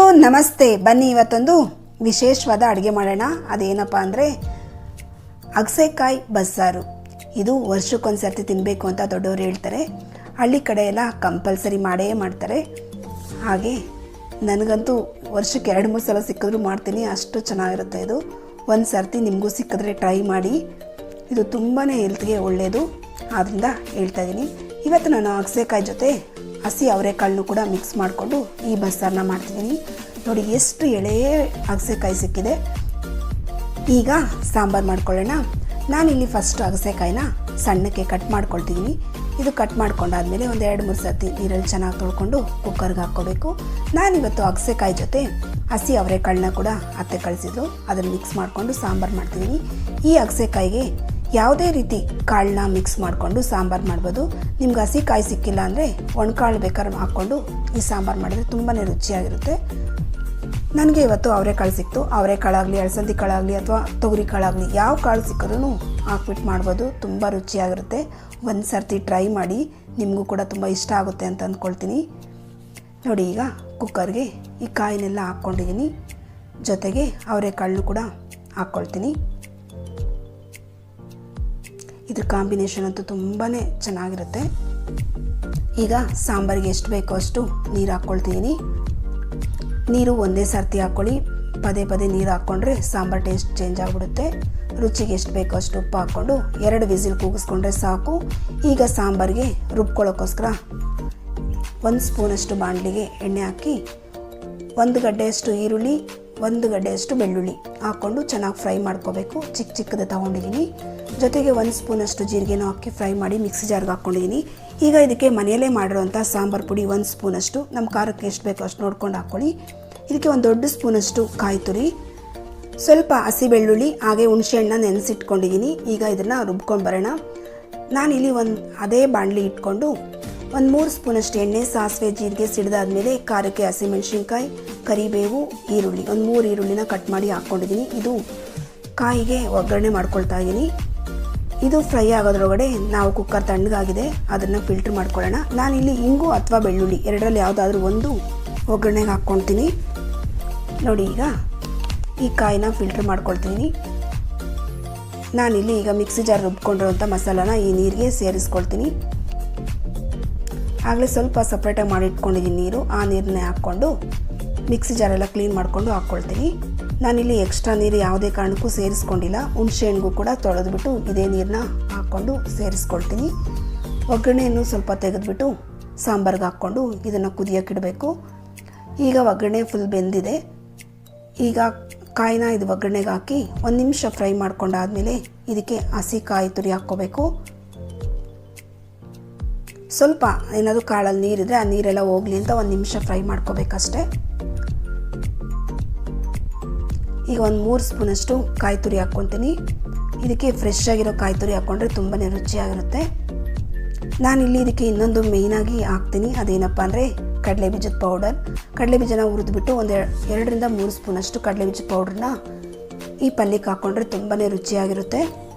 ಎಲ್ರಿಗೂ ನಮಸ್ತೆ. ಬನ್ನಿ, ಇವತ್ತೊಂದು ವಿಶೇಷವಾದ ಅಡುಗೆ ಮಾಡೋಣ. ಅದೇನಪ್ಪ ಅಂದರೆ, ಅಗಸೆಕಾಯಿ ಬಸ್ಸಾರು. ಇದು ವರ್ಷಕ್ಕೊಂದು ಸರ್ತಿ ತಿನ್ನಬೇಕು ಅಂತ ದೊಡ್ಡವರು ಹೇಳ್ತಾರೆ. ಹಳ್ಳಿ ಕಡೆ ಎಲ್ಲ ಕಂಪಲ್ಸರಿ ಮಾಡೇ ಮಾಡ್ತಾರೆ. ಹಾಗೆ ನನಗಂತೂ ವರ್ಷಕ್ಕೆ ಎರಡು, ಮೂರು ಸಲ ಸಿಕ್ಕಿದ್ರೂ ಮಾಡ್ತೀನಿ. ಅಷ್ಟು ಚೆನ್ನಾಗಿರುತ್ತೆ ಇದು. ಒಂದು ಸರ್ತಿ ನಿಮಗೂ ಸಿಕ್ಕಿದ್ರೆ ಟ್ರೈ ಮಾಡಿ. ಇದು ತುಂಬಾ ಹೆಲ್ತ್ಗೆ ಒಳ್ಳೆಯದು ಆದ್ದರಿಂದ ಹೇಳ್ತಾ ಇದ್ದೀನಿ ಇವತ್ತು ನಾನು ಅಗಸೆಕಾಯಿ ಜೊತೆ ಹಸಿ ಅವರೆಕಾಳನ್ನು ಕೂಡ ಮಿಕ್ಸ್ ಮಾಡಿಕೊಂಡು ಈ ಬಸ್ಸಾರನ್ನ ಮಾಡ್ತಿದ್ದೀನಿ. ನೋಡಿ, ಎಷ್ಟು ಎಳೆ ಅಗಸೆಕಾಯಿ ಸಿಕ್ಕಿದೆ. ಈಗ ಸಾಂಬಾರು ಮಾಡ್ಕೊಳ್ಳೋಣ. ನಾನಿಲ್ಲಿ ಫಸ್ಟ್ ಅಗಸೆಕಾಯಿನ ಸಣ್ಣಕ್ಕೆ ಕಟ್ ಮಾಡ್ಕೊಳ್ತಿದ್ದೀನಿ. ಇದು ಕಟ್ ಮಾಡ್ಕೊಂಡಾದ್ಮೇಲೆ ಒಂದು ಎರಡು ಮೂರು ಸರ್ತಿ ನೀರಲ್ಲಿ ಚೆನ್ನಾಗಿ ತೊಳ್ಕೊಂಡು ಕುಕ್ಕರ್ಗೆ ಹಾಕ್ಕೋಬೇಕು. ನಾನಿವತ್ತು ಅಗಸೆಕಾಯಿ ಜೊತೆ ಹಸಿ ಅವರೆಕಾಳನ್ನ ಕೂಡ ಅತ್ತೆ ಕಳಿಸಿದ್ರು. ಅದನ್ನು ಮಿಕ್ಸ್ ಮಾಡಿಕೊಂಡು ಸಾಂಬಾರು ಮಾಡ್ತಿದ್ದೀನಿ. ಈ ಅಗಸೆಕಾಯಿಗೆ ಯಾವುದೇ ರೀತಿ ಕಾಳನ್ನ ಮಿಕ್ಸ್ ಮಾಡಿಕೊಂಡು ಸಾಂಬಾರು ಮಾಡ್ಬೋದು. ನಿಮ್ಗೆ ಹಸಿ ಕಾಯಿ ಸಿಕ್ಕಿಲ್ಲ ಅಂದರೆ ಒಣಕಾಳು ಬೇಕಾದ್ರೆ ಹಾಕ್ಕೊಂಡು ಈ ಸಾಂಬಾರು ಮಾಡಿದ್ರೆ ತುಂಬಾ ರುಚಿಯಾಗಿರುತ್ತೆ. ನನಗೆ ಇವತ್ತು ಅವರೆಕಾಳು ಸಿಕ್ತು. ಅವರೆಕಾಳಾಗಲಿ, ಅಳಸಂದಿ ಕಾಳಾಗಲಿ ಅಥವಾ ತೊಗರಿ ಕಾಳಾಗಲಿ ಯಾವ ಕಾಳು ಸಿಕ್ಕಿದ್ರು ಹಾಕ್ಬಿಟ್ಟು ಮಾಡ್ಬೋದು. ತುಂಬ ರುಚಿಯಾಗಿರುತ್ತೆ. ಒಂದು ಸರ್ತಿ ಟ್ರೈ ಮಾಡಿ ನಿಮಗೂ ಕೂಡ ತುಂಬ ಇಷ್ಟ ಆಗುತ್ತೆ ಅಂತ ಅಂದ್ಕೊಳ್ತೀನಿ ನೋಡಿ ಈಗ ಕುಕ್ಕರ್ಗೆ ಈ ಕಾಯಿನೆಲ್ಲ ಹಾಕ್ಕೊಂಡಿದ್ದೀನಿ. ಜೊತೆಗೆ ಅವರೆಕಾಳನ್ನು ಕೂಡ ಹಾಕ್ಕೊಳ್ತೀನಿ. ಇದ್ರ ಕಾಂಬಿನೇಷನ್ ಅಂತೂ ತುಂಬಾ ಚೆನ್ನಾಗಿರುತ್ತೆ. ಈಗ ಸಾಂಬಾರಿಗೆ ಎಷ್ಟು ಬೇಕೋ ಅಷ್ಟು ನೀರು ಹಾಕ್ಕೊಳ್ತೀನಿ ನೀರು ಒಂದೇ ಸರ್ತಿ ಹಾಕ್ಕೊಳ್ಳಿ ಪದೇ ಪದೇ ನೀರು ಹಾಕ್ಕೊಂಡ್ರೆ ಸಾಂಬಾರು ಟೇಸ್ಟ್ ಚೇಂಜ್ ಆಗಿಬಿಡುತ್ತೆ. ರುಚಿಗೆ ಎಷ್ಟು ಬೇಕೋ ಅಷ್ಟು ಉಪ್ಪು ಹಾಕ್ಕೊಂಡು ಎರಡು ವಿಸಿಲ್ ಕೂಗಿಸ್ಕೊಂಡ್ರೆ ಸಾಕು. ಈಗ ಸಾಂಬಾರಿಗೆ ರುಬ್ಕೊಳ್ಳೋಕ್ಕೋಸ್ಕರ ಒಂದು ಸ್ಪೂನಷ್ಟು ಬಾಣಲಿಗೆ ಎಣ್ಣೆ ಹಾಕಿ, ಒಂದು ಗಡ್ಡೆಯಷ್ಟು ಈರುಳ್ಳಿ ಒಂದು ಗಡ್ಡೆಯಷ್ಟು ಬೆಳ್ಳುಳ್ಳಿ ಹಾಕ್ಕೊಂಡು ಚೆನ್ನಾಗಿ ಫ್ರೈ ಮಾಡ್ಕೋಬೇಕು. ಚಿಕ್ಕ ಚಿಕ್ಕದು ತೊಗೊಂಡಿದ್ದೀನಿ. ಜೊತೆಗೆ ಒಂದು ಸ್ಪೂನಷ್ಟು ಜೀರಿಗೆನೂ ಹಾಕಿ ಫ್ರೈ ಮಾಡಿ ಮಿಕ್ಸಿ ಜಾರ್ಗೆ ಹಾಕ್ಕೊಂಡಿದ್ದೀನಿ. ಈಗ ಇದಕ್ಕೆ ಮನೆಯಲ್ಲೇ ಮಾಡಿರೋಂಥ ಸಾಂಬಾರು ಪುಡಿ ಒಂದು ಸ್ಪೂನಷ್ಟು, ನಮ್ಮ ಖಾರಕ್ಕೆ ಎಷ್ಟು ಬೇಕೋ ಅಷ್ಟು ನೋಡ್ಕೊಂಡು ಹಾಕ್ಕೊಳ್ಳಿ. ಇದಕ್ಕೆ ಒಂದು ದೊಡ್ಡ ಸ್ಪೂನಷ್ಟು ಕಾಯಿ ತುರಿ, ಸ್ವಲ್ಪ ಹಸಿ ಬೆಳ್ಳುಳ್ಳಿ, ಹಾಗೆ ಹುಣಸೆಹಣ್ಣ ನೆನೆಸಿಟ್ಕೊಂಡಿದ್ದೀನಿ. ಈಗ ಇದನ್ನು ರುಬ್ಕೊಂಡು ಬರೋಣ. ಇಲ್ಲಿ ಒಂದು ಅದೇ ಬಾಣಲಿ ಇಟ್ಕೊಂಡು ಒಂದು ಮೂರು ಸ್ಪೂನಷ್ಟು ಎಣ್ಣೆ, ಸಾಸಿವೆ, ಜೀರಿಗೆ ಸಿಡಿದಾದ್ಮೇಲೆ ಖಾರಕ್ಕೆ ಹಸಿಮೆಣಸಿನ್ಕಾಯಿ, ಕರಿಬೇವು, ಈರುಳ್ಳಿ. ಒಂದು ಮೂರು ಈರುಳ್ಳಿನ ಕಟ್ ಮಾಡಿ ಹಾಕ್ಕೊಂಡಿದ್ದೀನಿ. ಇದು ಕಾಯಿಗೆ ಒಗ್ಗರಣೆ ಮಾಡ್ಕೊಳ್ತಾ ಇದ್ದೀನಿ. ಇದು ಫ್ರೈ ಆಗೋದ್ರೊಳಗಡೆ ನಾವು ಕುಕ್ಕರ್ ತಣ್ಣಗಾಗಿದೆ. ಅದನ್ನು ಫಿಲ್ಟ್ರ್ ಮಾಡ್ಕೊಳ್ಳೋಣ. ನಾನಿಲ್ಲಿ ಇಂಗು ಅಥವಾ ಬೆಳ್ಳುಳ್ಳಿ, ಎರಡರಲ್ಲಿ ಯಾವುದಾದ್ರೂ ಒಂದು ಒಗ್ಗರಣೆಗೆ ಹಾಕ್ಕೊಳ್ತೀನಿ. ನೋಡಿ ಈಗ ಈ ಕಾಯಿನ ಫಿಲ್ಟ್ರ್ ಮಾಡ್ಕೊಳ್ತೀನಿ ನಾನಿಲ್ಲಿ ಈಗ ಮಿಕ್ಸಿ ಜಾರ್ ರುಬ್ಕೊಂಡಿರೋಂಥ ಮಸಾಲಾನ ಈ ನೀರಿಗೆ ಸೇರಿಸ್ಕೊಳ್ತೀನಿ. ಆಗಲೇ ಸ್ವಲ್ಪ ಸಪ್ರೇಟಾಗಿ ಮಾಡಿ ಇಟ್ಕೊಂಡಿದ್ದೀನಿ ನೀರು. ಆ ನೀರನ್ನೇ ಹಾಕ್ಕೊಂಡು ಮಿಕ್ಸಿ ಜಾರೆಲ್ಲ ಕ್ಲೀನ್ ಮಾಡಿಕೊಂಡು ಹಾಕ್ಕೊಳ್ತೀನಿ. ನಾನಿಲ್ಲಿ ಎಕ್ಸ್ಟ್ರಾ ನೀರು ಯಾವುದೇ ಕಾರಣಕ್ಕೂ ಸೇರಿಸ್ಕೊಂಡಿಲ್ಲ. ಹುಣಸೆ ಹಣ್ಣಿಗೂ ಕೂಡ ತೊಳೆದ್ಬಿಟ್ಟು ಇದೇ ನೀರನ್ನ ಹಾಕ್ಕೊಂಡು ಸೇರಿಸ್ಕೊಳ್ತೀನಿ. ಒಗ್ಗರಣೆಯನ್ನು ಸ್ವಲ್ಪ ತೆಗೆದುಬಿಟ್ಟು ಸಾಂಬಾರ್ಗೆ ಹಾಕ್ಕೊಂಡು ಇದನ್ನು ಕುದಿಯೋಕ್ಕಿಡಬೇಕು ಈಗ ಒಗ್ಗರಣೆ ಫುಲ್ ಬೆಂದಿದೆ. ಈಗ ಕಾಯಿನ ಇದು ಒಗ್ಗರಣೆಗೆ ಹಾಕಿ ಒಂದು ನಿಮಿಷ ಫ್ರೈ ಮಾಡ್ಕೊಂಡಾದ್ಮೇಲೆ ಇದಕ್ಕೆ ಹಸಿ ಕಾಯಿ ತುರಿ ಹಾಕ್ಕೋಬೇಕು. ಸ್ವಲ್ಪ ಏನಾದರೂ ಕಾಳಲ್ಲಿ ನೀರಿದ್ರೆ ಆ ನೀರೆಲ್ಲ ಹೋಗಲಿ ಅಂತ ಒಂದು ನಿಮಿಷ ಫ್ರೈ ಮಾಡ್ಕೋಬೇಕಷ್ಟೆ. ಈಗ ಒಂದು ಮೂರು ಸ್ಪೂನಷ್ಟು ಕಾಯಿ ತುರಿ ಹಾಕ್ಕೊತೀನಿ. ಇದಕ್ಕೆ ಫ್ರೆಶ್ ಆಗಿರೋ ಕಾಯಿ ತುರಿ ಹಾಕ್ಕೊಂಡ್ರೆ ತುಂಬಾ ರುಚಿಯಾಗಿರುತ್ತೆ. ನಾನಿಲ್ಲಿ ಇದಕ್ಕೆ ಇನ್ನೊಂದು ಮೇಯ್ನಾಗಿ ಹಾಕ್ತೀನಿ. ಅದೇನಪ್ಪ ಅಂದರೆ ಕಡಲೆ ಬೀಜದ ಪೌಡರ್ ಕಡಲೆ ಬೀಜನ ಹುರಿದ್ಬಿಟ್ಟು ಒಂದು ಎರಡರಿಂದ ಮೂರು ಸ್ಪೂನಷ್ಟು ಕಡಲೆ ಬೀಜದ ಪೌಡ್ರನ್ನ ಈ ಪಲ್ಯಕ್ಕೆ ಹಾಕ್ಕೊಂಡ್ರೆ ತುಂಬಾ ರುಚಿಯಾಗಿರುತ್ತೆ.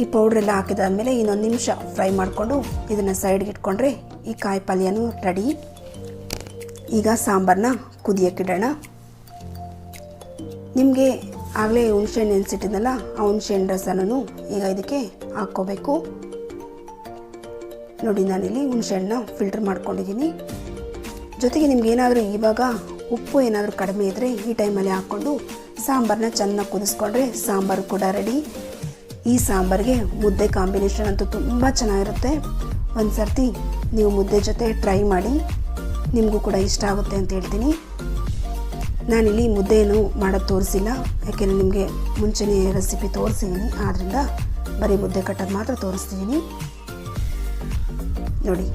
ಈ ಪೌಡ್ರೆಲ್ಲ ಹಾಕಿದಾದಮೇಲೆ ಇನ್ನೊಂದು ನಿಮಿಷ ಫ್ರೈ ಮಾಡಿಕೊಂಡು ಇದನ್ನು ಸೈಡ್ಗೆ ಇಟ್ಕೊಂಡ್ರೆ ಈ ಕಾಯಿ ಪಲ್ಯನೂ ರೆಡಿ ಈಗ ಸಾಂಬಾರನ್ನ ಕುದಿಯೋಕ್ಕಿಡೋಣ ನಿಮಗೆ ಆಗಲೇ ಹುಣ್ಸೆಹಣ್ಣು ನೆನೆಸಿಟ್ಟಿದ್ನಲ್ಲ, ಆ ಹುಣ್ಸೆಹಣ್ಣು ರಸನೂ ಈಗ ಇದಕ್ಕೆ ಹಾಕ್ಕೋಬೇಕು. ನೋಡಿ, ನಾನಿಲ್ಲಿ ಹುಣಸೆಹಣ್ಣು ಫಿಲ್ಟರ್ ಮಾಡ್ಕೊಂಡಿದ್ದೀನಿ. ಜೊತೆಗೆ ನಿಮ್ಗೆ ಏನಾದರೂ ಇವಾಗ ಉಪ್ಪು ಏನಾದರೂ ಕಡಿಮೆ ಇದ್ದರೆ ಈ ಟೈಮಲ್ಲಿ ಹಾಕ್ಕೊಂಡು ಸಾಂಬಾರನ್ನ ಚೆನ್ನಾಗಿ ಕುದಿಸ್ಕೊಂಡ್ರೆ ಸಾಂಬಾರು ಕೂಡ ರೆಡಿ ಈ ಸಾಂಬಾರಿಗೆ ಮುದ್ದೆ ಕಾಂಬಿನೇಷನ್ ಅಂತೂ ತುಂಬ ಚೆನ್ನಾಗಿರುತ್ತೆ. ಒಂದು ಸರ್ತಿ ನೀವು ಮುದ್ದೆ ಜೊತೆ ಟ್ರೈ ಮಾಡಿ, ನಿಮಗೂ ಕೂಡ ಇಷ್ಟ ಆಗುತ್ತೆ ಅಂತ ಹೇಳ್ತೀನಿ. ನಾನಿಲ್ಲಿ ಮುದ್ದೆಯನ್ನು ಮಾಡೋದು ತೋರಿಸಿಲ್ಲ, ಯಾಕೆಂದರೆ ನಿಮಗೆ ಮುಂಚೆನೇ ರೆಸಿಪಿ ತೋರಿಸಿದ್ದೀನಿ ಆದ್ದರಿಂದ ಬರೀ ಮುದ್ದೆ ಕಟ್ಟೋದು ಮಾತ್ರ ತೋರಿಸ್ತಿದ್ದೀನಿ ನೋಡಿ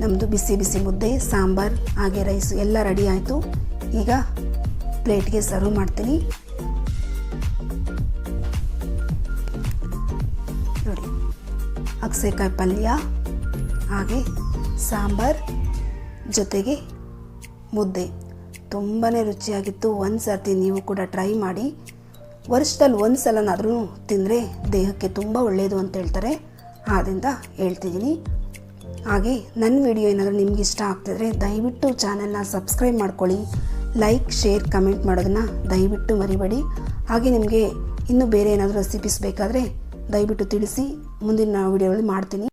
ನಮ್ಮದು ಬಿಸಿ ಬಿಸಿ ಮುದ್ದೆ, ಸಾಂಬಾರು, ಹಾಗೆ ರೈಸು ಎಲ್ಲ ರೆಡಿ ಆಯಿತು. ಈಗ ಪ್ಲೇಟ್ಗೆ ಸರ್ವ್ ಮಾಡ್ತೀನಿ. ಅಗಸೆಕಾಯಿ ಪಲ್ಯ, ಹಾಗೆ ಸಾಂಬಾರು ಜೊತೆಗೆ ಮುದ್ದೆ. ತುಂಬಾ ರುಚಿಯಾಗಿತ್ತು. ಒಂದು ಸರ್ತಿ ನೀವು ಕೂಡ ಟ್ರೈ ಮಾಡಿ. ವರ್ಷದಲ್ಲಿ ಒಂದು ಸಲನಾದರೂ ತಿಂದರೆ ದೇಹಕ್ಕೆ ತುಂಬ ಒಳ್ಳೆಯದು ಅಂತ ಹೇಳ್ತಾರೆ. ಆದ್ದರಿಂದ ಹೇಳ್ತಿದ್ದೀನಿ. ಹಾಗೆ ನನ್ನ ವಿಡಿಯೋ ಏನಾದರೂ ನಿಮ್ಗೆ ಇಷ್ಟ ಆಗ್ತಿದ್ರೆ ದಯವಿಟ್ಟು ಚಾನಲ್ನ ಸಬ್ಸ್ಕ್ರೈಬ್ ಮಾಡ್ಕೊಳ್ಳಿ. ಲೈಕ್ ಶೇರ್ ಕಮೆಂಟ್ ಮಾಡೋದನ್ನು ದಯವಿಟ್ಟು ಮರಿಬೇಡಿ. ಹಾಗೆ ನಿಮಗೆ ಇನ್ನೂ ಬೇರೆ ಏನಾದರೂ ರೆಸಿಪೀಸ್ ಬೇಕಾದರೆ ದಯವಿಟ್ಟು ತಿಳಿಸಿ. ಮುಂದಿನ ವಿಡಿಯೋಗಳಲ್ಲಿ ಮಾಡ್ತೀನಿ.